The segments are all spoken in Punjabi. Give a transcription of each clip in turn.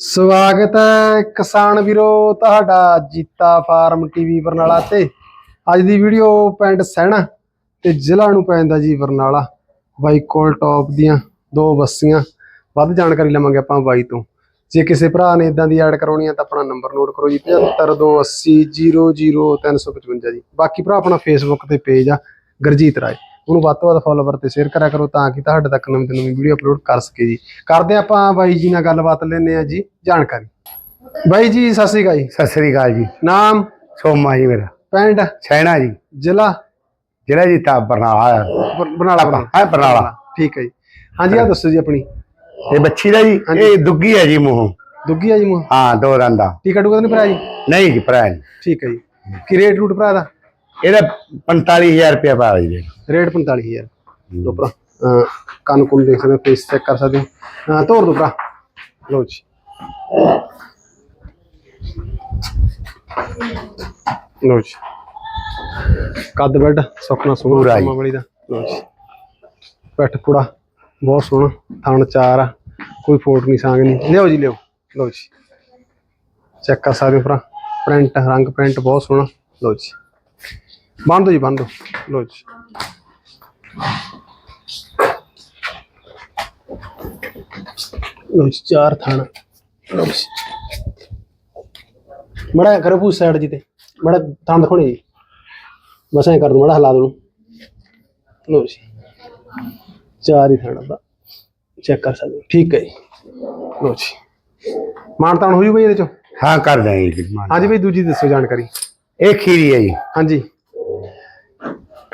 ਸਵਾਗਤ ਹੈ ਕਿਸਾਨ ਵੀਰੋ, ਤੁਹਾਡਾ ਜੀਤਾ ਫਾਰਮ ਟੀਵੀ ਬਰਨਾਲਾ ਤੇ। ਅੱਜ ਦੀ ਵੀਡੀਓ ਪਿੰਡ ਸਹਿਣਾ ਤੇ ਜ਼ਿਲ੍ਹਾ ਨੂੰ ਪੈਂਦਾ ਜੀ ਬਰਨਾਲਾ। ਬਾਈ ਕੋਲ ਟੌਪ ਦੀਆਂ ਦੋ ਬੱਸੀਆਂ। ਵੱਧ ਜਾਣਕਾਰੀ ਲਵਾਂਗੇ ਆਪਾਂ ਬਾਈ ਤੋਂ। ਜੇ ਕਿਸੇ ਭਰਾ ਨੇ ਇਦਾਂ ਦੀ ਐਡ ਕਰਾਉਣੀ ਹੈ ਤਾਂ ਆਪਣਾ ਨੰਬਰ ਨੋਟ ਕਰੋ ਜੀ 7528000355 ਜੀ। ਬਾਕੀ ਭਰਾ ਆਪਣਾ ਫੇਸਬੁੱਕ ਤੇ ਪੇਜ ਆ, ਗਰਜੀਤ ਰਾਏ। ਉਹਨੂੰ ਵੱਧ ਤੋਂ ਵੱਧ ਫੋਲੋਵਰ ਤੇ ਸ਼ੇਅਰ ਕਰਿਆ ਕਰੋ ਤਾਂ ਕਿ ਤੁਹਾਡੇ ਤੱਕ ਨਵੀਂ ਤੋਂ ਨਵੀਂ ਵੀਡੀਓ ਅਪਲੋਡ ਕਰ ਸਕੇ ਜੀ। ਕਰਦੇ ਆਪਾਂ ਬਾਈ ਜੀ ਨਾਲ ਗੱਲਬਾਤ ਲੈਣੇ ਆ ਜੀ ਜਾਣਕਾਰੀ। ਬਾਈ ਜੀ ਸਤਿ ਸ਼੍ਰੀ ਅਕਾਲ ਜੀ। ਸਤਿ ਸ੍ਰੀ ਅਕਾਲ ਜੀ। ਨਾਮ? ਸੋਮਾ ਜੀ ਮੇਰਾ। ਪਿੰਡ? ਛੈਣਾ ਜੀ। ਜ਼ਿਲ੍ਹਾ? ਜਿਹੜਾ ਜੀ ਤਾਂ ਬਰਨਾਲਾ। ਬਰਨਾਲਾ। ਹੈ ਬਰਨਾਲਾ। ਠੀਕ ਹੈ ਜੀ। ਹਾਂਜੀ ਆ ਦੱਸੋ ਜੀ ਆਪਣੀ। ਇਹ ਬੱਚੀ ਦਾ ਜੀ। ਇਹ ਦੁੱਗੀ ਹੈ ਜੀ ਮੂੰਹ। ਦੁੱਗੀ ਆ ਜੀ ਮੂੰਹ? ਹਾਂ ਦੋ ਰੰਦਾ ਟੀਕਾ ਟੂਕਾ ਨਹੀਂ ਭਰਾ ਜੀ? ਨਹੀਂ ਜੀ ਭਰਾ ਜੀ ਠੀਕ ਹੈ ਜੀ। ਕੀ ਰੇਟ ਰੂਟ ਭਰਾ ਦਾ? ਇਹਦਾ 45000 ਰੁਪਏ ਪਾ ਜੀ। ਰੇਟ 45000 ਦੋ ਭਰਾ ਅਹ ਕੰਨ ਕੁੰਨ ਦੇਖ ਸਕਦੇ ਫੇਸ ਚੈੱਕ ਕਰ ਸਕਦੇ ਹੋ। ਤੋਰ ਦੋ ਭਰਾ। ਲਓ ਜੀ। ਲਓ ਜੀ। ਕੱਦ ਬੈੱਡ ਸੁੱਕਣਾ ਸੋਹਣਾ ਵਾਲੀ ਦਾ। ਲਓ ਜੀ। ਪੈਠ ਪੂੜਾ ਬਹੁਤ ਸੋਹਣਾ ਥਣ ਚਾਰ ਆ ਕੋਈ ਫੋਟ ਨਹੀਂ ਸਾਂਗ ਨਹੀਂ। ਲਿਓ ਜੀ ਲਿਓ ਲਓ ਜੀ। ਚੈੱਕ ਕਰ ਸਕਦੇ ਭਰਾ ਪ੍ਰਿੰਟ ਰੰਗ ਪ੍ਰਿੰਟ ਬਹੁਤ ਸੋਹਣਾ। ਲਓ ਜੀ। ਬੰਨ ਦੋ ਜੀ ਬੰਨ ਦੋ ਲਓ ਜੀ ਲਓ ਜੀ ਚਾਰ ਥਾਣਾ ਲਓ ਜੀ ਮੜਾ ਕਰੋ ਪੂ ਸਾਈਡ ਜੀ ਤੇ ਮੜਾ ਥਾਂ ਦਿਖਾਉਣੇ ਜੀ ਬਸ ਐਂ ਕਰ ਦੋ ਮੜਾ ਹਿਲਾ ਦੋ ਲਓ ਜੀ ਚਾਰ ਹੀ ਥਾਣਾ ਦਾ ਚੈੱਕ ਕਰ ਸਕਦੇ ਠੀਕ ਹੈ ਜੀ ਲਓ ਜੀ ਮਾਨਤਾਨ ਹੋ ਜੂ ਬਈ ਇਹਦੇ ਚੋਂ ਹਾਂ ਕਰ ਦਾਂਗੇ ਜੀ। ਹਾਂਜੀ ਬਈ ਦੂਜੀ ਦੱਸੋ ਜਾਣਕਾਰੀ ਇਹ ਖੀਰੀ ਹੈ ਜੀ ਹਾਂਜੀ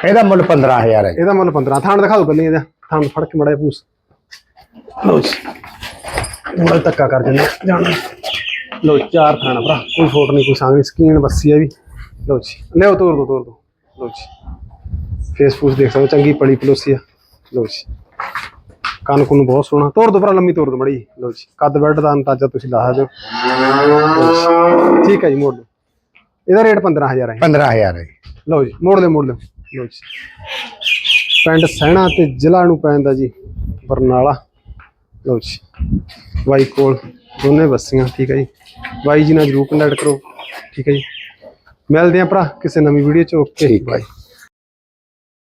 ਇਹਦਾ ਮੁੱਲ 15000 ਹੈ। ਇਹਦਾ ਮੁੱਲ 15 ਥਾਣ ਦਿਖਾ ਦਿਓ ਪਹਿਲੇ ਇਹਦਾ ਥਾਣ ਫੜ ਕੇ ਮੜਾ ਪੂਸ। ਲਓ ਜੀ ਮੜਾ ਧੱਕਾ ਕਰ ਦਿੰਦੇ ਜਾਣ। ਲਓ ਚਾਰ ਥਾਣਾ ਭਰਾ ਕੋਈ ਫੋਟ ਨਹੀਂ ਕੋਈ ਸੰਗ ਨਹੀਂ ਸਕੀਨ ਬੱਸੀ ਆ ਵੀ। ਲਓ ਜੀ ਲਿਓ ਤੋਰ ਦੋ ਤੋਰ ਦੋ। ਲਓ ਜੀ ਫੇਸ ਫੂਸ ਦੇਖ ਸਕਦੇ ਚੰਗੀ ਪਲੀ ਪਲੋਸੀ ਆ। ਲਓ ਜੀ ਕੰਨ ਕੁੰਨ ਬਹੁਤ ਸੋਹਣਾ। ਤੋਰ ਦੋ ਭਰਾ ਲੰਮੀ ਤੋਰ ਦੋ ਮੜੀ। ਲਓ ਜੀ ਕੱਦ ਬੈੱਡ ਦਾ ਅੰਦਾਜ਼ਾ ਤੁਸੀਂ ਲਾ ਸਕਦੇ ਹੋ। ਠੀਕ ਹੈ ਜੀ ਮੋੜ ਲਓ ਇਹਦਾ ਰੇਟ 15000 ਹੈ 15000 ਹੈ। ਲਓ ਜੀ ਮੋੜ ਲਿਓ ਮੋੜ ਲਿਓ ਲਓ ਜੀ। ਪਿੰਡ ਸਹਿਣਾ ਤੇ ਜ਼ਿਲ੍ਹਾ ਨੂੰ ਪੈਂਦਾ ਜੀ ਬਰਨਾਲਾ। ਲਓ ਜੀ। ਬਾਈ ਕੋਲ ਦੋਨੇ ਬੱਸੀਆਂ ਠੀਕ ਹੈ ਜੀ। ਬਾਈ ਜੀ ਨਾਲ ਜਰੂਰ ਕੰਟੈਕਟ ਕਰੋ ਠੀਕ ਹੈ ਜੀ। ਮਿਲਦੇ ਆਂ ਭਰਾ ਕਿਸੇ ਨਵੀਂ ਵੀਡੀਓ ਚ ਓਕੇ। ਬਾਈ